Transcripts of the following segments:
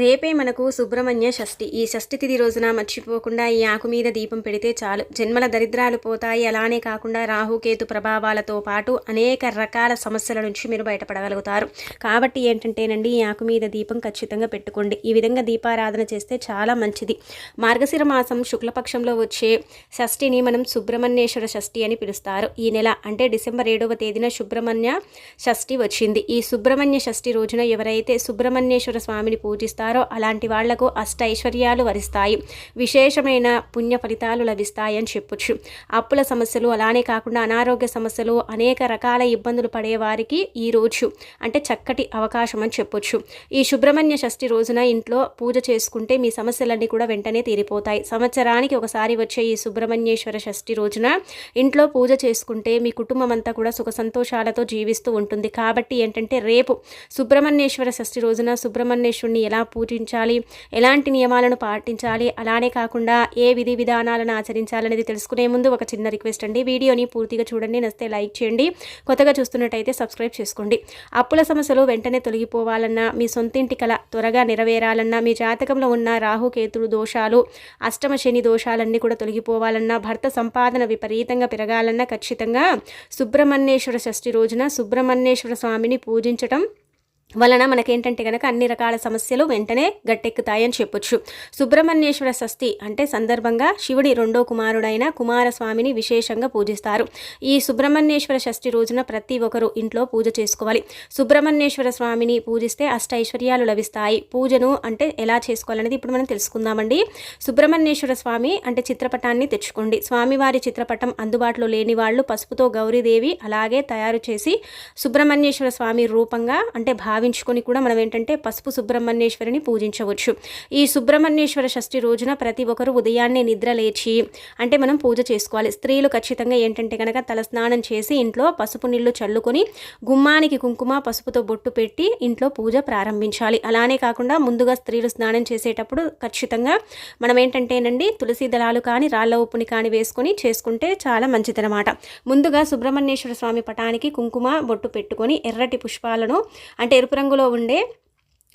రేపే మనకు సుబ్రహ్మణ్య షష్ఠి. ఈ షష్ఠి తిథి రోజున మర్చిపోకుండా ఈ ఆకు మీద దీపం పెడితే చాలు. జన్మల దరిద్రాలు పోతాయి. అలానే కాకుండా రాహుకేతు ప్రభావాలతో పాటు అనేక రకాల సమస్యల నుంచి మీరు బయటపడగలుగుతారు. కాబట్టి ఏంటంటేనండి ఈ ఆకు మీద దీపం ఖచ్చితంగా పెట్టుకోండి. ఈ విధంగా దీపారాధన చేస్తే చాలా మంచిది. మార్గశిర మాసం శుక్లపక్షంలో వచ్చే షష్ఠిని మనం సుబ్రహ్మణ్యేశ్వర షష్ఠి అని పిలుస్తారు. ఈ నెల అంటే డిసెంబర్ ఏడవ తేదీన సుబ్రహ్మణ్య షష్ఠి వచ్చింది. ఈ సుబ్రహ్మణ్య షష్ఠి రోజున ఎవరైతే సుబ్రహ్మణ్యేశ్వర స్వామిని పూజిస్తారు అలాంటి వాళ్ళకు అష్ట ఐశ్వర్యాలు వరిస్తాయి. విశేషమైన పుణ్య ఫలితాలు లభిస్తాయని చెప్పొచ్చు. అప్పుల సమస్యలు అలానే కాకుండా అనారోగ్య సమస్యలు అనేక రకాల ఇబ్బందులు పడేవారికి ఈ రోజు అంటే చక్కటి అవకాశం అని చెప్పొచ్చు. ఈ సుబ్రహ్మణ్య షష్ఠి రోజున ఇంట్లో పూజ చేసుకుంటే మీ సమస్యలన్నీ కూడా వెంటనే తీరిపోతాయి. సంవత్సరానికి ఒకసారి వచ్చే ఈ సుబ్రహ్మణ్యేశ్వర షష్ఠి రోజున ఇంట్లో పూజ చేసుకుంటే మీ కుటుంబం అంతా కూడా సుఖ సంతోషాలతో జీవిస్తూ ఉంటుంది. కాబట్టి ఏంటంటే రేపు సుబ్రహ్మణ్యేశ్వర షష్ఠి రోజున సుబ్రహ్మణ్యేశ్వరుని ఎలా పూజించాలి ఎలాంటి నియమాలను పాటించాలి అలానే కాకుండా ఏ విధి విధానాలను ఆచరించాలనేది తెలుసుకునే ముందు ఒక చిన్న రిక్వెస్ట్ అండి. వీడియోని పూర్తిగా చూడండి నస్తే లైక్ చేయండి కొత్తగా చూస్తున్నట్టయితే సబ్స్క్రైబ్ చేసుకోండి. అప్పుల సమస్యలు వెంటనే తొలగిపోవాలన్నా మీ సొంతింటి కల త్వరగా నెరవేరాలన్నా మీ జాతకంలో ఉన్న రాహుకేతుడు దోషాలు అష్టమ శని దోషాలన్నీ కూడా తొలగిపోవాలన్నా భర్త సంపాదన విపరీతంగా పెరగాలన్నా ఖచ్చితంగా సుబ్రహ్మణ్యేశ్వర షష్ఠి రోజున సుబ్రహ్మణ్యేశ్వర స్వామిని పూజించటం వలన మనకేంటంటే కనుక అన్ని రకాల సమస్యలు వెంటనే గట్టెక్కుతాయని చెప్పొచ్చు. సుబ్రహ్మణ్యేశ్వర షష్ఠి అంటే సందర్భంగా శివుడి రెండో కుమారుడైన కుమారస్వామిని విశేషంగా పూజిస్తారు. ఈ సుబ్రహ్మణ్యేశ్వర షష్ఠి రోజున ప్రతి ఒక్కరు ఇంట్లో పూజ చేసుకోవాలి. సుబ్రహ్మణ్యేశ్వర స్వామిని పూజిస్తే అష్టైశ్వర్యాలు లభిస్తాయి. పూజను అంటే ఎలా చేసుకోవాలనేది ఇప్పుడు మనం తెలుసుకుందామండి. సుబ్రహ్మణ్యేశ్వర స్వామి అంటే చిత్రపటాన్ని తెచ్చుకోండి. స్వామివారి చిత్రపటం అందుబాటులో లేని వాళ్ళు పసుపుతో గౌరీదేవి అలాగే తయారు చేసి సుబ్రహ్మణ్యేశ్వర స్వామి రూపంగా అంటే భావి భావించుకొని కూడా మనం ఏంటంటే పసుపు సుబ్రహ్మణ్యేశ్వరిని పూజించవచ్చు. ఈ సుబ్రహ్మణ్యేశ్వర షష్ఠి రోజున ప్రతి ఒక్కరు ఉదయాన్నే నిద్ర లేచి అంటే మనం పూజ చేసుకోవాలి. స్త్రీలు ఖచ్చితంగా ఏంటంటే కనుక తలస్నానం చేసి ఇంట్లో పసుపు నీళ్ళు చల్లుకొని గుమ్మానికి కుంకుమ పసుపుతో బొట్టు పెట్టి ఇంట్లో పూజ ప్రారంభించాలి. అలానే కాకుండా ముందుగా స్త్రీలు స్నానం చేసేటప్పుడు ఖచ్చితంగా మనం ఏంటంటేనండి తులసి దళాలు కానీ రాళ్ళ ఉప్పుని కానీ వేసుకొని చేసుకుంటే చాలా మంచిదనమాట ముందుగా సుబ్రహ్మణ్యేశ్వర స్వామి పటానికి కుంకుమ బొట్టు పెట్టుకొని ఎర్రటి పుష్పాలను అంటే ఎరుపు రంగులో ఉండే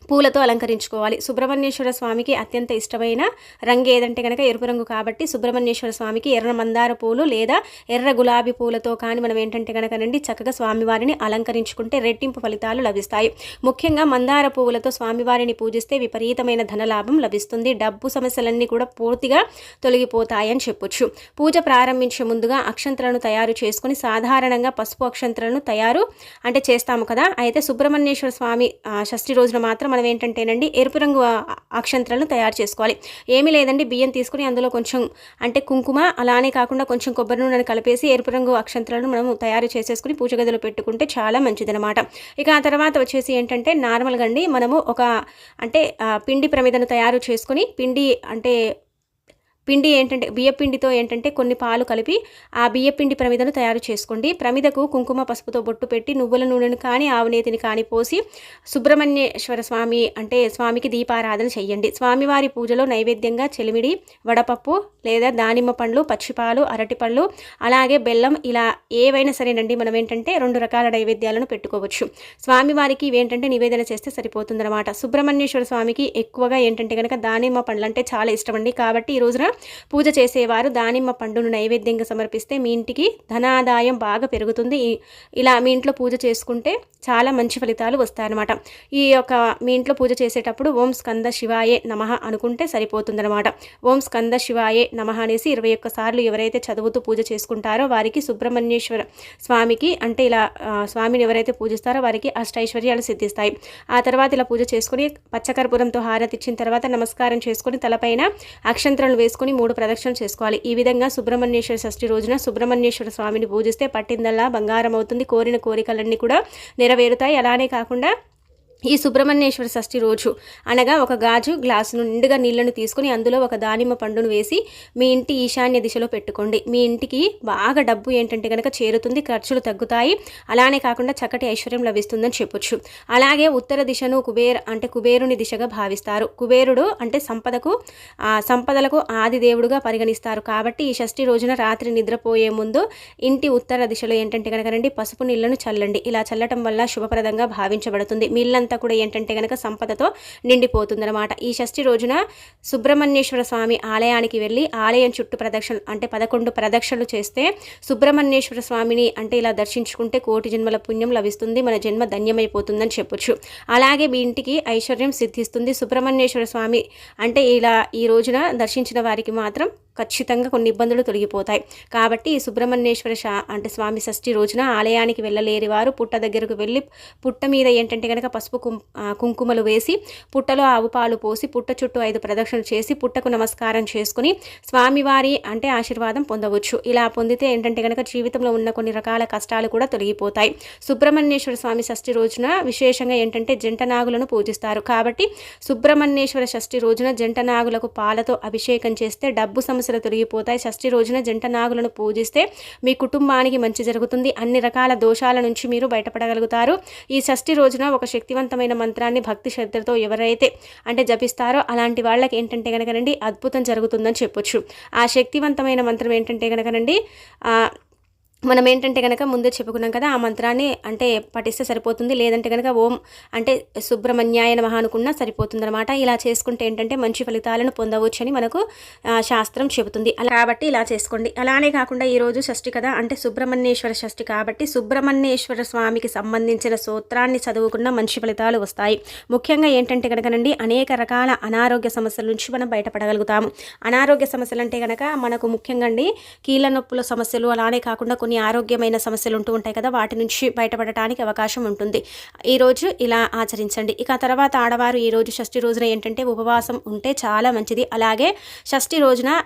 పూలతో అలంకరించుకోవాలి. సుబ్రహ్మణ్యేశ్వర స్వామికి అత్యంత ఇష్టమైన రంగు ఏదంటే కనుక ఎరుపు రంగు కాబట్టి సుబ్రహ్మణ్యేశ్వర స్వామికి ఎర్ర మందార పూలు లేదా ఎర్ర గులాబీ పూలతో కానీ మనం ఏంటంటే కనుక నండి చక్కగా స్వామివారిని అలంకరించుకుంటే రెట్టింపు ఫలితాలు లభిస్తాయి. ముఖ్యంగా మందార పువ్వులతో స్వామివారిని పూజిస్తే విపరీతమైన ధనలాభం లభిస్తుంది. డబ్బు సమస్యలన్నీ కూడా పూర్తిగా తొలగిపోతాయని చెప్పొచ్చు. పూజ ప్రారంభించే ముందుగా అక్షంతలను తయారు చేసుకుని సాధారణంగా పసుపు అక్షంతలను తయారు అంటే చేస్తాము కదా. అయితే సుబ్రహ్మణ్యేశ్వర స్వామి షష్ఠి రోజున మాత్రం మనం ఏంటంటేనండి ఎరుపు రంగు ఆ, అక్షంతలను తయారు చేసుకోవాలి. ఏమీ లేదండి బియ్యం తీసుకుని అందులో కొంచెం అంటే కుంకుమ అలానే కాకుండా కొంచెం కొబ్బరి నూనెను కలిపేసి ఎరుపు రంగు అక్షంతలను మనం తయారు చేసేసుకుని పూజ గదిలో పెట్టుకుంటే చాలా మంచిదనమాట ఇక ఆ తర్వాత వచ్చేసి ఏంటంటే నార్మల్గా అండి మనము ఒక అంటే పిండి ప్రమిదను తయారు చేసుకుని పిండి అంటే పిండి ఏంటంటే బియ్యపిండితో ఏంటంటే కొన్ని పాలు కలిపి ఆ బియ్యపిండి ప్రమిదను తయారు చేసుకోండి. ప్రమిదకు కుంకుమ పసుపుతో బొట్టు పెట్టి నువ్వుల నూనెను కానీ ఆవునేతిని కానీ పోసి సుబ్రహ్మణ్యేశ్వర స్వామి అంటే స్వామికి దీపారాధన చెయ్యండి. స్వామివారి పూజలో నైవేద్యంగా చెలిమిడి వడపప్పు లేదా దానిమ్మ పండ్లు పచ్చిపాలు అరటిపళ్ళు అలాగే బెల్లం ఇలా ఏవైనా సరేనండి. మనం ఏంటంటే రెండు రకాల నైవేద్యాలను పెట్టుకోవచ్చు. స్వామివారికి ఇవేంటంటే నివేదన చేస్తే సరిపోతుందన్నమాట. సుబ్రహ్మణ్యేశ్వర స్వామికి ఎక్కువగా ఏంటంటే కనుక దానిమ్మ పండ్లు అంటే చాలా ఇష్టం అండి కాబట్టి ఈ రోజున పూజ చేసేవారు. దానిమ్మ పండును నైవేద్యంగా సమర్పిస్తే మీ ఇంటికి ధనాదాయం బాగా పెరుగుతుంది. ఇలా మీ ఇంట్లో పూజ చేసుకుంటే చాలా మంచి ఫలితాలు వస్తాయన్నమాట. ఈ యొక్క మీ ఇంట్లో పూజ చేసేటప్పుడు ఓం స్కంద శివాయే నమః అనుకుంటే సరిపోతుందన్నమాట. ఓం స్కంద శివాయే నమ అనేసి ఇరవై ఒక్కసార్లు ఎవరైతే చదువుతూ పూజ చేసుకుంటారో వారికి సుబ్రహ్మణ్యేశ్వర స్వామికి అంటే ఇలా స్వామిని ఎవరైతే పూజిస్తారో వారికి అష్టైశ్వర్యాలు సిద్ధిస్తాయి. ఆ తర్వాత ఇలా పూజ చేసుకుని పచ్చకర్పూరంతో హారతి ఇచ్చిన తర్వాత నమస్కారం చేసుకుని తలపైన అక్షంతరాలు వేసుకుని మూడు ప్రదక్షిణలు చేసుకోవాలి. ఈ విధంగా సుబ్రహ్మణ్యేశ్వర షష్ఠి రోజున సుబ్రహ్మణ్యేశ్వర స్వామిని పూజిస్తే పట్టిందల్లా బంగారం అవుతుంది కోరిన కోరికలన్నీ కూడా నెరవేరుతాయి. అలానే కాకుండా ఈ సుబ్రహ్మణ్యేశ్వర షష్ఠి రోజు అనగా ఒక గాజు గ్లాసును నిండుగా నీళ్ళను తీసుకుని అందులో ఒక దానిమ్మ పండును వేసి మీ ఇంటి ఈశాన్య దిశలో పెట్టుకోండి. మీ ఇంటికి బాగా డబ్బు ఏంటంటే కనుక చేరుతుంది ఖర్చులు తగ్గుతాయి. అలానే కాకుండా చక్కటి ఐశ్వర్యం లభిస్తుందని చెప్పొచ్చు. అలాగే ఉత్తర దిశను కుబేర్ అంటే కుబేరుని దిశగా భావిస్తారు. కుబేరుడు అంటే సంపదకు సంపదలకు ఆది దేవుడుగా పరిగణిస్తారు. కాబట్టి ఈ షష్ఠి రోజున రాత్రి నిద్రపోయే ముందు ఇంటి ఉత్తర దిశలో ఏంటంటే కనుక రండి పసుపు నీళ్ళను చల్లండి. ఇలా చల్లటం వల్ల శుభప్రదంగా భావించబడుతుంది. మీ అంతా కూడా ఏంటంటే కనుక సంపదతో నిండిపోతుందన్నమాట. ఈ షష్ఠి రోజున సుబ్రహ్మణ్యేశ్వర స్వామి ఆలయానికి వెళ్ళి ఆలయం చుట్టూ ప్రదక్షిణలు అంటే పదకొండు ప్రదక్షిణలు చేస్తే సుబ్రహ్మణ్యేశ్వర స్వామిని అంటే ఇలా దర్శించుకుంటే కోటి జన్మల పుణ్యం లభిస్తుంది మన జన్మ ధన్యమైపోతుందని చెప్పొచ్చు. అలాగే మీ ఇంటికి ఐశ్వర్యం సిద్ధిస్తుంది. సుబ్రహ్మణ్యేశ్వర స్వామి అంటే ఇలా ఈ రోజున దర్శించిన వారికి మాత్రం ఖచ్చితంగా కొన్ని ఇబ్బందులు తొలగిపోతాయి. కాబట్టి ఈ సుబ్రహ్మణ్యేశ్వర షా అంటే స్వామి షష్ఠి రోజున ఆలయానికి వెళ్ళలేని వారు పుట్ట దగ్గరకు వెళ్ళి పుట్ట మీద ఏంటంటే కనుక పసుపు కుంకుమలు వేసి పుట్టలో ఆవు పాలు పోసి పుట్ట చుట్టూ ఐదు ప్రదక్షిణలు చేసి పుట్టకు నమస్కారం చేసుకుని స్వామివారి అంటే ఆశీర్వాదం పొందవచ్చు. ఇలా పొందితే ఏంటంటే కనుక జీవితంలో ఉన్న కొన్ని రకాల కష్టాలు కూడా తొలగిపోతాయి. సుబ్రహ్మణ్యేశ్వర స్వామి షష్ఠి రోజున విశేషంగా ఏంటంటే జంట నాగులను పూజిస్తారు. కాబట్టి సుబ్రహ్మణ్యేశ్వర షష్ఠి రోజున జంట నాగులకు పాలతో అభిషేకం చేస్తే డబ్బు సమస్యలు తొలగిపోతాయి. షష్ఠి రోజున జంట నాగులను పూజిస్తే మీ కుటుంబానికి మంచి జరుగుతుంది. అన్ని రకాల దోషాల నుంచి మీరు బయటపడగలుగుతారు. ఈ షష్ఠి రోజున ఒక శక్తివంతమైన మంత్రాన్ని భక్తి శ్రద్ధలతో ఎవరైతే అంటే జపిస్తారో అలాంటి వాళ్ళకి ఏంటంటే కనుకనండి అద్భుతం జరుగుతుందని చెప్పొచ్చు. ఆ శక్తివంతమైన మంత్రం ఏంటంటే కనుకనండి మనం ఏంటంటే కనుక ముందే చెప్పుకున్నాం కదా ఆ మంత్రాన్ని అంటే పఠిస్తే సరిపోతుంది లేదంటే కనుక ఓం అంటే సుబ్రహ్మణ్యాయ నమః అనుకున్నా సరిపోతుంది అనమాట ఇలా చేసుకుంటే ఏంటంటే మంచి ఫలితాలను పొందవచ్చు అని మనకు శాస్త్రం చెబుతుంది. అలా కాబట్టి ఇలా చేసుకోండి. అలానే కాకుండా ఈరోజు షష్ఠి కదా అంటే సుబ్రహ్మణ్యేశ్వర షష్ఠి కాబట్టి సుబ్రహ్మణ్యేశ్వర స్వామికి సంబంధించిన సూత్రాన్ని చదువుకున్న మంచి ఫలితాలు వస్తాయి. ముఖ్యంగా ఏంటంటే కనుకనండి అనేక రకాల అనారోగ్య సమస్యల నుంచి మనం బయటపడగలుగుతాము. అనారోగ్య సమస్యలు అంటే కనుక మనకు ముఖ్యంగా అండి కీళ్ళ నొప్పుల సమస్యలు అలానే కాకుండా కొన్ని ఆరోగ్యమైన సమస్యలు ఉంటూ ఉంటాయి కదా వాటి నుంచి బయటపడటానికి అవకాశం ఉంటుంది. ఈరోజు ఇలా ఆచరించండి. ఇక తర్వాత ఆడవారు ఈరోజు షష్ఠి రోజున ఏంటంటే ఉపవాసం ఉంటే చాలా మంచిది. అలాగే షష్ఠి రోజున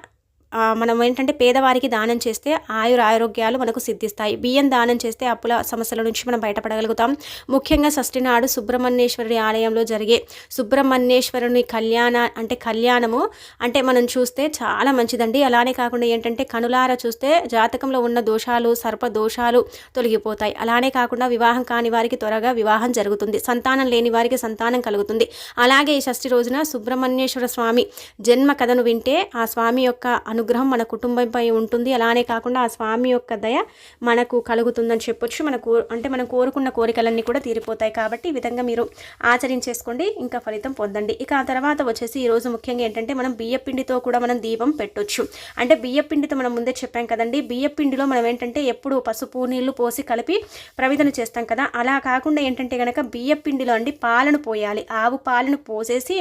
మనం ఏంటంటే పేదవారికి దానం చేస్తే ఆయుర ఆరోగ్యాలు మనకు సిద్ధిస్తాయి. బియ్యం దానం చేస్తే అప్పుల సమస్యల నుంచి మనం బయటపడగలుగుతాం. ముఖ్యంగా షష్ఠినాడు సుబ్రహ్మణ్యేశ్వరుని సుబ్రహ్మణ్యేశ్వరుడి ఆలయంలో జరిగే సుబ్రహ్మణ్యేశ్వరుని కళ్యాణ అంటే కళ్యాణము అంటే మనం చూస్తే చాలా మంచిదండి. అలానే కాకుండా ఏంటంటే కనులార చూస్తే జాతకంలో ఉన్న దోషాలు సర్ప దోషాలు తొలగిపోతాయి. అలానే కాకుండా వివాహం కాని వారికి త్వరగా వివాహం జరుగుతుంది. సంతానం లేని వారికి సంతానం కలుగుతుంది. అలాగే ఈ షష్ఠి రోజున సుబ్రహ్మణ్యేశ్వర స్వామి జన్మ కథను వింటే ఆ స్వామి యొక్క అనుగ్రహం మన కుటుంబంపై ఉంటుంది. అలానే కాకుండా ఆ స్వామి యొక్క దయ మనకు కలుగుతుందని చెప్పొచ్చు. మన కో అంటే మనం కోరుకున్న కోరికలన్నీ కూడా తీరిపోతాయి కాబట్టి ఈ విధంగా మీరు ఆచరించేసుకోండి. ఇంకా ఫలితం పొందండి. ఇక ఆ తర్వాత వచ్చేసి ఈరోజు ముఖ్యంగా ఏంటంటే మనం బియ్యపిండితో కూడా మనం దీపం పెట్టొచ్చు. అంటే బియ్యపిండితో మనం ముందే చెప్పాం కదండి. బియ్యపిండిలో మనం ఏంటంటే ఎప్పుడు పసుపు నీళ్ళు పోసి కలిపి ప్రవిధన చేస్తాం కదా. అలా కాకుండా ఏంటంటే కనుక బియ్యపిండిలో అండి పాలను పోయాలి. ఆవు పాలను పోసేసి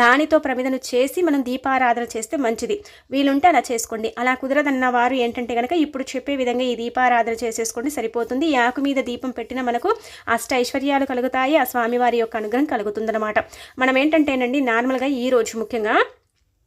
దానితో ప్రమిదను చేసి మనం దీపారాధన చేస్తే మంచిది. వీలుంటే అలా చేసుకోండి. అలా కుదరదన్న వారు ఏంటంటే కనుక ఇప్పుడు చెప్పే విధంగా ఈ దీపారాధన చేసేసుకోండి సరిపోతుంది. ఈ ఆకు మీద దీపం పెట్టిన మనకు అష్ట ఐశ్వర్యాలు కలుగుతాయి ఆ స్వామివారి యొక్క అనుగ్రహం కలుగుతుందన్నమాట. మనం ఏంటంటేనండి నార్మల్గా ఈ రోజు ముఖ్యంగా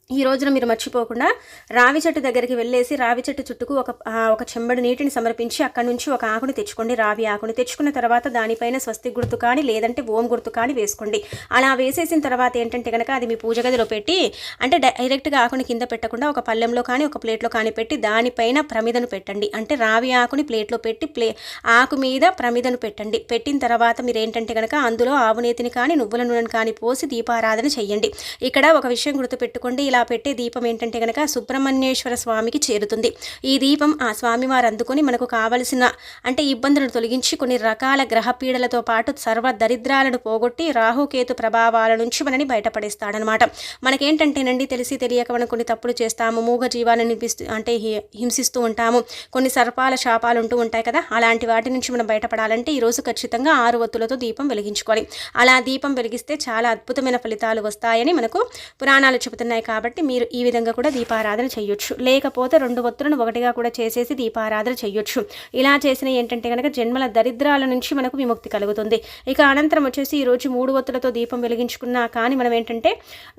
ఈ రోజున మీరు మర్చిపోకుండా రావి చెట్టు దగ్గరికి వెళ్ళేసి రావి చెట్టు చుట్టుకు ఒక ఒక చెంబడు నీటిని సమర్పించి అక్కడి నుంచి ఒక ఆకుని తెచ్చుకోండి. రావి ఆకుని తెచ్చుకున్న తర్వాత దానిపైన స్వస్తి గుర్తు కానీ లేదంటే ఓం గుర్తు కానీ వేసుకోండి. అలా వేసేసిన తర్వాత ఏంటంటే కనుక అది మీ పూజ గదిలో పెట్టి అంటే డైరెక్ట్గా ఆకుని కింద పెట్టకుండా ఒక పళ్ళెంలో కానీ ఒక ప్లేట్లో కానీ పెట్టి దానిపైన ప్రమిదను పెట్టండి. అంటే రావి ఆకుని ప్లేట్లో పెట్టి ప్లే ఆకు మీద ప్రమిదను పెట్టండి. పెట్టిన తర్వాత మీరు ఏంటంటే కనుక అందులో ఆవునేతిని కానీ నువ్వుల నూనెని కానీ పోసి దీపారాధన చేయండి ఇక్కడ ఒక విషయం గుర్తుపెట్టుకోండి. ఇలా పెట్టే దీపం ఏంటంటే కనుక సుబ్రహ్మణ్యేశ్వర స్వామికి చేరుతుంది. ఈ దీపం ఆ స్వామివారు అందుకొని మనకు కావలసిన అంటే ఇబ్బందులను తొలగించి కొన్ని రకాల గ్రహ పీడలతో పాటు సర్వ దరిద్రాలను పోగొట్టి రాహుకేతు ప్రభావాల నుంచి మనని బయటపడేస్తాడనమాట. మనకేంటంటేనండి తెలిసి తెలియక మనం కొన్ని తప్పులు చేస్తాము మూగ జీవాలను నిపిస్తూ అంటే హి- హింసిస్తూ ఉంటాము కొన్ని సర్పాల శాపాలు ఉంటూ ఉంటాయి కదా అలాంటి వాటి నుంచి మనం బయటపడాలంటే ఈరోజు ఖచ్చితంగా ఆరు ఒత్తులతో దీపం వెలిగించుకోవాలి. అలా దీపం వెలిగిస్తే చాలా అద్భుతమైన ఫలితాలు వస్తాయని మనకు పురాణాలు చెబుతున్నాయి కాబట్టి మీరు ఈ విధంగా కూడా దీపారాధన చేయొచ్చు. లేకపోతే రెండు ఒత్తులను ఒకటిగా కూడా చేసేసి దీపారాధన చేయొచ్చు. ఇలా చేసిన ఏంటంటే కనుక జన్మల దరిద్రాల నుంచి మనకు విముక్తి కలుగుతుంది. ఇక అనంతరం వచ్చేసి ఈ రోజు మూడు ఒత్తులతో దీపం వెలిగించుకున్నా కానీ మనం ఏంటంటే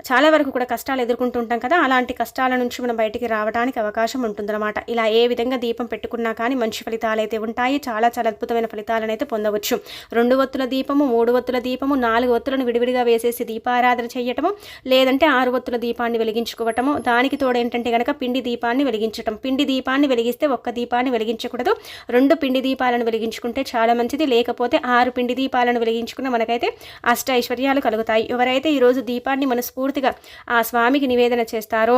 చాలా వరకు కూడా కష్టాలు ఎదుర్కొంటూ ఉంటాం కదా అలాంటి కష్టాల నుంచి మనం బయటికి రావడానికి అవకాశం ఉంటుందన్నమాట. ఇలా ఏ విధంగా దీపం పెట్టుకున్నా కానీ మంచి ఫలితాలు అయితే ఉంటాయి. చాలా చాలా అద్భుతమైన ఫలితాలను అయితే పొందవచ్చు. రెండు ఒత్తుల దీపము మూడు ఒత్తుల దీపము నాలుగు ఒత్తులను విడివిడిగా వేసేసి దీపారాధన చేయటము లేదంటే ఆరు ఒత్తుల దీపాన్ని వెలిగి వెలిగించుకోవటము. దానికి తోడు ఏంటంటే కనుక పిండి దీపాన్ని వెలిగించటం. పిండి దీపాన్ని వెలిగిస్తే ఒక్క దీపాన్ని వెలిగించకూడదు. రెండు పిండి దీపాలను వెలిగించుకుంటే చాలా మంచిది. లేకపోతే ఆరు పిండి దీపాలను వెలిగించుకున్న మనకైతే అష్ట ఐశ్వర్యాలు కలుగుతాయి. ఎవరైతే ఈరోజు దీపాన్ని మనస్ఫూర్తిగా ఆ స్వామికి నివేదన చేస్తారో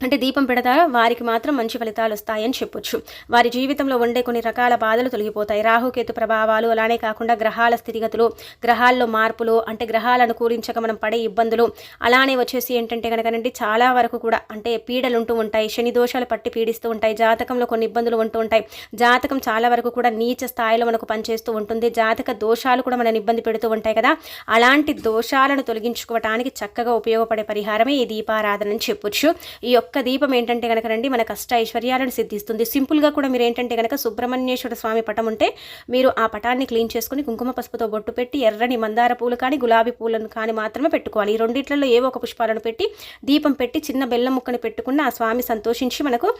అంటే దీపం పెడతారో వారికి మాత్రం మంచి ఫలితాలు వస్తాయని చెప్పొచ్చు. వారి జీవితంలో ఉండే కొన్ని రకాల బాధలు తొలగిపోతాయి. రాహుకేతు ప్రభావాలు అలానే కాకుండా గ్రహాల స్థితిగతులు గ్రహాల్లో మార్పులు అంటే గ్రహాలను కూలించక మనం పడే ఇబ్బందులు అలానే వచ్చేసి ఏంటంటే కనుకనండి చాలా వరకు కూడా అంటే పీడలు ఉంటూ ఉంటాయి శని దోషాలు పట్టి పీడిస్తూ ఉంటాయి జాతకంలో కొన్ని ఇబ్బందులు ఉంటూ ఉంటాయి. జాతకం చాలా వరకు కూడా నీచ స్థాయిలో మనకు పనిచేస్తూ ఉంటుంది. జాతక దోషాలు కూడా మనని ఇబ్బంది పెడుతూ ఉంటాయి కదా. అలాంటి దోషాలను తొలగించుకోవటానికి చక్కగా ఉపయోగపడే పరిహారమే ఈ దీపారాధన అని చెప్పొచ్చు. ఈ యొక్క దీపం ఏంటంటే కనుక రండి మన కష్ట ఐశ్వర్యాలను సిద్ధిస్తుంది సింపుల్గా కూడా మీరు ఏంటంటే కనుక సుబ్రహ్మణ్యేశ్వర స్వామి పటం ఉంటే మీరు ఆ పటాన్ని క్లీన్ చేసుకుని కుంకుమ పసుపుతో బొట్టు పెట్టి ఎర్రని మందార పూలు కానీ గులాబీ పూలను కానీ మాత్రమే పెట్టుకోవాలి. ఈ రెండిట్లలో ఏవో ఒక పుష్పాలను పెట్టి దీపం పెట్టి చిన్న బెల్లం ముక్కను పెట్టుకున్న ఆ స్వామి సంతోషించి మనకు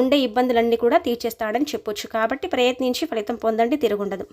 ఉండే ఇబ్బందులన్నీ కూడా తీర్చేస్తాడని చెప్పొచ్చు. కాబట్టి ప్రయత్నించి ఫలితం పొందండి తిరుగుండదు.